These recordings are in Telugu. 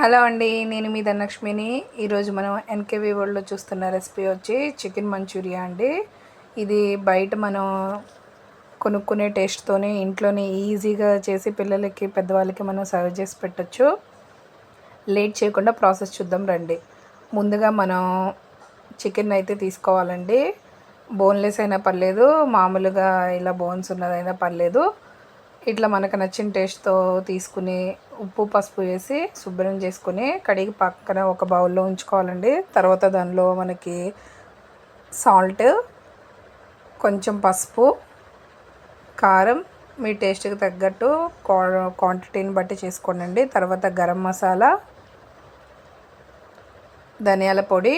హలో అండి నేను మీ ధనలక్ష్మిని. ఈరోజు మనం ఎన్కేవీ వరల్డ్లో చూస్తున్న రెసిపీ వచ్చి చికెన్ మంచూరియా అండి. ఇది బయట మనం కొనుక్కునే టేస్ట్తోనే ఇంట్లోనే ఈజీగా చేసి పిల్లలకి పెద్దవాళ్ళకి మనం సర్వ్ చేసి పెట్టచ్చు. లేట్ చేయకుండా ప్రాసెస్ చూద్దాం రండి. ముందుగా మనం చికెన్ అయితే తీసుకోవాలండి. బోన్లెస్ అయినా పర్లేదు మామూలుగా ఇలా బోన్స్ ఉన్నదైనా పర్లేదు. ఇట్లా మనకు నచ్చిన టేస్ట్తో తీసుకుని ఉప్పు పసుపు వేసి శుభ్రం చేసుకుని కడిగి పక్కన ఒక బౌల్లో ఉంచుకోవాలండి. తర్వాత దానిలో మనకి సాల్ట్ కొంచెం పసుపు కారం మీ టేస్ట్కి తగ్గట్టు క్వాంటిటీని బట్టి చేసుకోండి తర్వాత గరం మసాలా ధనియాల పొడి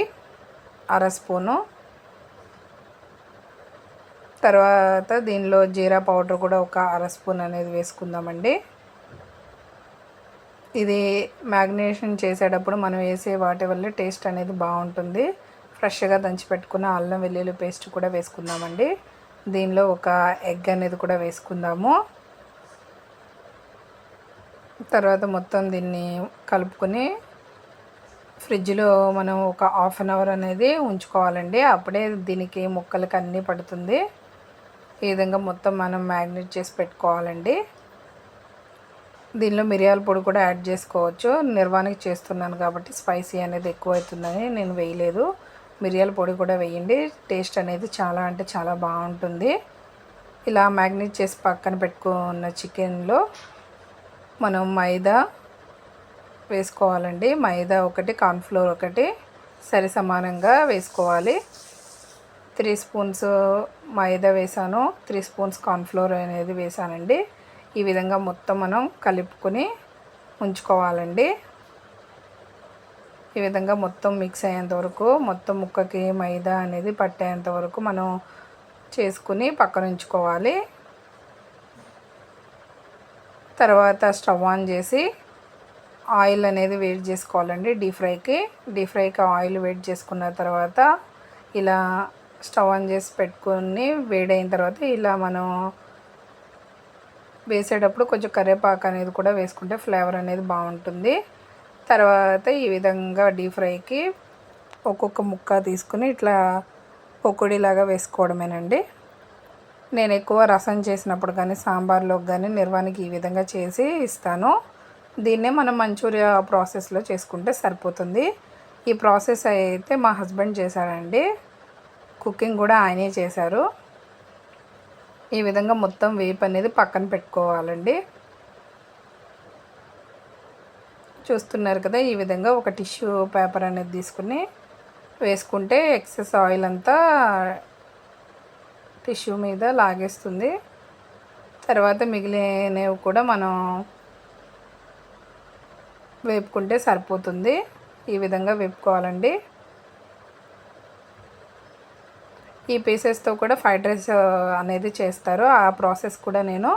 అర స్పూను తర్వాత దీనిలో జీరా పౌడర్ కూడా ఒక అర స్పూన్ అనేది వేసుకుందామండి. ఇది మ్యాగ్నేషన్ చేసేటప్పుడు మనం వేసే వాటి వల్ల టేస్ట్ అనేది బాగుంటుంది. ఫ్రెష్గా దంచి పెట్టుకున్న అల్లం వెల్లుల్లి పేస్ట్ కూడా వేసుకుందామండి. దీనిలో ఒక ఎగ్ అనేది కూడా వేసుకుందాము. తర్వాత మొత్తం దీన్ని కలుపుకొని ఫ్రిడ్జ్లో మనం ఒక హాఫ్ అన్ అవర్ అనేది ఉంచుకోవాలండి. అప్పుడే దీనికి ముక్కలకి అన్నీ పడుతుంది. ఈ విధంగా మొత్తం మనం మ్యాగ్నెట్ చేసి పెట్టుకోవాలండి. దీనిలో మిరియాల పొడి కూడా యాడ్ చేసుకోవచ్చు. నిర్వాణకి చేస్తున్నాను కాబట్టి స్పైసీ అనేది ఎక్కువ అవుతుందని నేను వేయలేదు. మిరియాల పొడి కూడా వేయండి. టేస్ట్ అనేది చాలా అంటే చాలా బాగుంటుంది. ఇలా మ్యాగ్నేట్ చేసి పక్కన పెట్టుకున్న చికెన్లో మనం మైదా వేసుకోవాలండి. మైదా ఒకటి కార్న్ఫ్లోర్ ఒకటి సరి సమానంగా వేసుకోవాలి. త్రీ స్పూన్స్ మైదా వేసాను. త్రీ స్పూన్స్ కార్న్ఫ్లోర్ అనేది వేసానండి. ఈ విధంగా మొత్తం మనం కలుపుకొని ఉంచుకోవాలండి. ఈ విధంగా మొత్తం మిక్స్ అయ్యేంత వరకు మొత్తం ముక్కకి మైదా అనేది పట్టేంత వరకు మనం చేసుకుని పక్కన ఉంచుకోవాలి. తర్వాత స్టవ్ ఆన్ చేసి ఆయిల్ అనేది వేడి చేసుకోవాలండి డీప్ ఫ్రైకి. డీప్ ఫ్రైకి ఆయిల్ వేడి చేసుకున్న తర్వాత ఇలా స్టవ్ ఆన్ చేసి పెట్టుకొని వేడైన తర్వాత ఇలా మనం వేసేటప్పుడు కొంచెం కరివేపాకు అనేది కూడా వేసుకుంటే ఫ్లేవర్ అనేది బాగుంటుంది. తర్వాత ఈ విధంగా డీప్ ఫ్రైకి ఒక్కొక్క ముక్క తీసుకుని ఇట్లా పొక్కుడిలాగా వేసుకోవడమేనండి. నేను ఎక్కువ రసం చేసినప్పుడు కానీ సాంబార్లోకి కానీ నిర్వానికి ఈ విధంగా చేసి ఇస్తాను. దీన్నే మనం మంచూరియా ప్రాసెస్లో చేసుకుంటే సరిపోతుంది. ఈ ప్రాసెస్ అయితే మా హస్బెండ్ చేశారండి. కుకింగ్ కూడా ఆయనే చేశారు. ఈ విధంగా మొత్తం వేపు అనేది పక్కన పెట్టుకోవాలండి. చూస్తున్నారు కదా ఈ విధంగా ఒక టిష్యూ పేపర్ అనేది తీసుకుని వేసుకుంటే ఎక్సెస్ ఆయిల్ అంతా టిష్యూ మీద లాగేస్తుంది. తర్వాత మిగిలినవి కూడా మనం వేపుకుంటే సరిపోతుంది. ఈ విధంగా వేపుకోవాలండి. ఈ పీసెస్తో కూడా ఫ్రైడ్ రైస్ అనేది చేస్తారు. ఆ ప్రాసెస్ కూడా నేను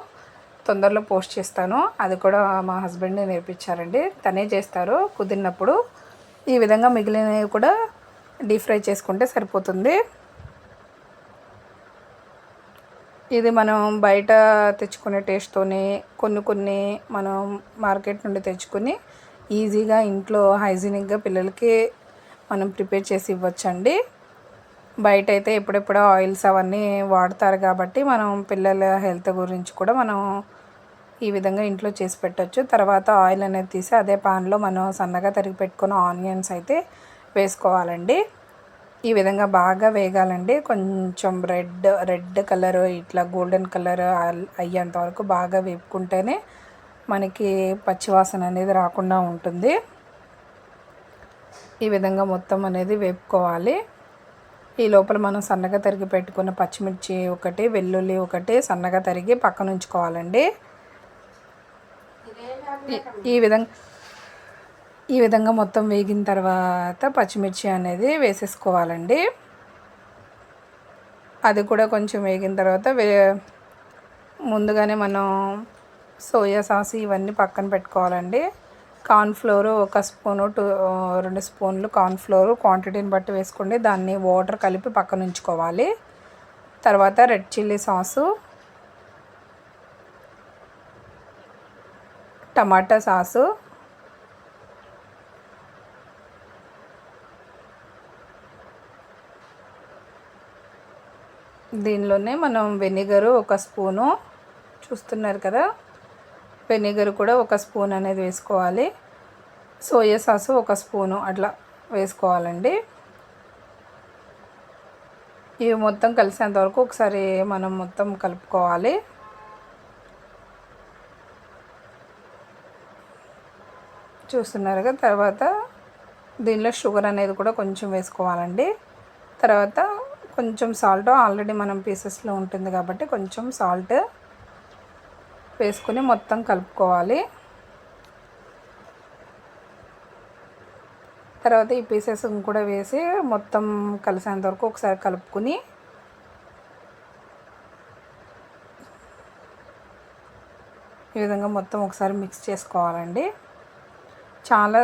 తొందరలో పోస్ట్ చేస్తాను. అది కూడా మా హస్బెండ్ నేర్పించారండి. తనే చేస్తారు కుదిరినప్పుడు. ఈ విధంగా మిగిలినవి కూడా డీప్ ఫ్రై చేసుకుంటే సరిపోతుంది. ఇది మనం బయట తెచ్చుకునే టేస్ట్తోనే కొన్ని కొన్ని మనం మార్కెట్ నుండి తెచ్చుకొని ఈజీగా ఇంట్లో హైజీనిక్గా పిల్లలకి మనం ప్రిపేర్ చేసి ఇవ్వచ్చండి. బయట అయితే ఎప్పుడెప్పుడో ఆయిల్స్ అవన్నీ వాడతారు కాబట్టి మనం పిల్లల హెల్త్ గురించి కూడా మనం ఈ విధంగా ఇంట్లో చేసి పెట్టచ్చు. తర్వాత ఆయిల్ అనేది తీసి అదే పాన్లో మనం సన్నగా తరిగి పెట్టుకున్న ఆనియన్స్ అయితే వేసుకోవాలండి. ఈ విధంగా బాగా వేగాలండి. కొంచెం రెడ్ రెడ్ కలర్ ఇట్లా గోల్డెన్ కలర్ అయ్యేంత వరకు బాగా వేపుకుంటేనే మనకి పచ్చివాసన అనేది రాకుండా ఉంటుంది. ఈ విధంగా మొత్తం అనేది వేపుకోవాలి. ఈ లోపల మనం సన్నగా తరిగి పెట్టుకున్న పచ్చిమిర్చి ఒకటి వెల్లుల్లి ఒకటి సన్నగా తరిగి పక్కన ఉంచుకోవాలండి. ఈ విధంగా ఈ విధంగా మొత్తం వేగిన తర్వాత పచ్చిమిర్చి అనేది వేసేసుకోవాలండి. అది కూడా కొంచెం వేగిన తర్వాత వే ముందుగానే మనం సోయా సాస్ ఇవన్నీ పక్కన పెట్టుకోవాలండి. కార్న్ఫ్లోర్ ఒక స్పూను టూ రెండు స్పూన్లు కార్న్ఫ్లోర్ క్వాంటిటీని బట్టి వేసుకోండి. దాన్ని వాటర్ కలిపి పక్కన ఉంచుకోవాలి. తర్వాత red chilli sauce tomato sauce దీనిలోనే మనం వెనిగరు ఒక స్పూను చూస్తున్నారు కదా? వెనిగర్ కూడా ఒక స్పూన్ అనేది వేసుకోవాలి. సోయా సాసు ఒక స్పూను అట్లా వేసుకోవాలండి. ఇవి మొత్తం కలిసేంత వరకు ఒకసారి మనం మొత్తం కలుపుకోవాలి. చూస్తున్నారుగా తర్వాత దీనిలో షుగర్ అనేది కూడా కొంచెం వేసుకోవాలండి. తర్వాత కొంచెం సాల్ట్ ఆల్రెడీ మనం పీసెస్లో ఉంటుంది కాబట్టి కొంచెం సాల్ట్ వేసుకుని మొత్తం కలుపుకోవాలి. తర్వాత ఈ పీసెస్ కూడా వేసి మొత్తం కలిసేంత వరకు ఒకసారి కలుపుకుని ఈ విధంగా మొత్తం ఒకసారి మిక్స్ చేసుకోవాలండి. చాలా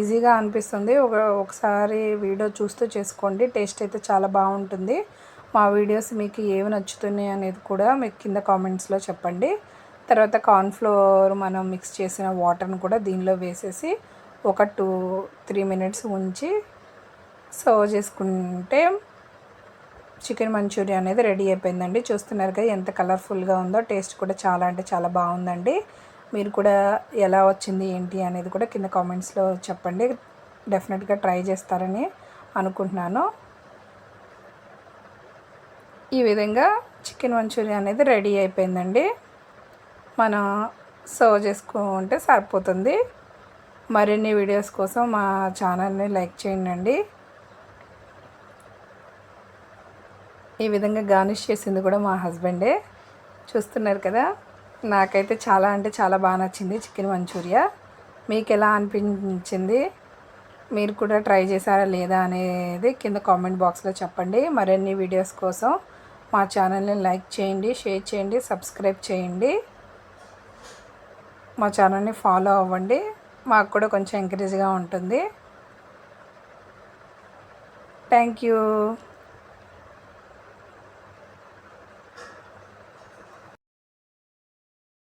ఈజీగా అనిపిస్తుంది. ఒక ఒకసారి వీడియో చూస్తూ చేసుకోండి. టేస్ట్ అయితే చాలా బాగుంటుంది. మా వీడియోస్ మీకు ఏవి నచ్చుతున్నాయి అనేది కూడా మీకు కింద కామెంట్స్లో చెప్పండి. తర్వాత కార్న్ఫ్లోర్ మనం మిక్స్ చేసిన వాటర్ని కూడా దీనిలో వేసేసి ఒక టూ త్రీ మినిట్స్ ఉంచి సర్వ్ చేసుకుంటే చికెన్ మంచూరియా అనేది రెడీ అయిపోయిందండి. చూస్తున్నారు కదా ఎంత కలర్ఫుల్గా ఉందో టేస్ట్ కూడా చాలా అంటే చాలా బాగుందండి. మీరు కూడా ఎలా వచ్చింది ఏంటి అనేది కూడా కింద కామెంట్స్లో చెప్పండి. డెఫినెట్గా ట్రై చేస్తారని అనుకుంటున్నాను. ఈ విధంగా చికెన్ మంచూరియా అనేది రెడీ అయిపోయిందండి. మనం సర్వ్ చేసుకుంటే సరిపోతుంది. మరిన్ని వీడియోస్ కోసం మా ఛానల్ని లైక్ చేయండి. ఈ విధంగా గార్నిష్ చేసింది కూడా మా హస్బెండే. చూస్తున్నారు కదా నాకైతే చాలా అంటే చాలా బాగా నచ్చింది చికెన్ మంచూరియా. మీకు ఎలా అనిపించింది? మీరు కూడా ట్రై చేశారా లేదా అనేది కింద కామెంట్ బాక్స్లో చెప్పండి. మరిన్ని వీడియోస్ కోసం మా ఛానల్ని లైక్ చేయండి షేర్ చేయండి సబ్స్క్రైబ్ చేయండి. మా ఛానల్ని ఫాలో అవ్వండి. మాకు కూడా కొంచెం ఎంకరేజ్గా ఉంటుంది. Thank you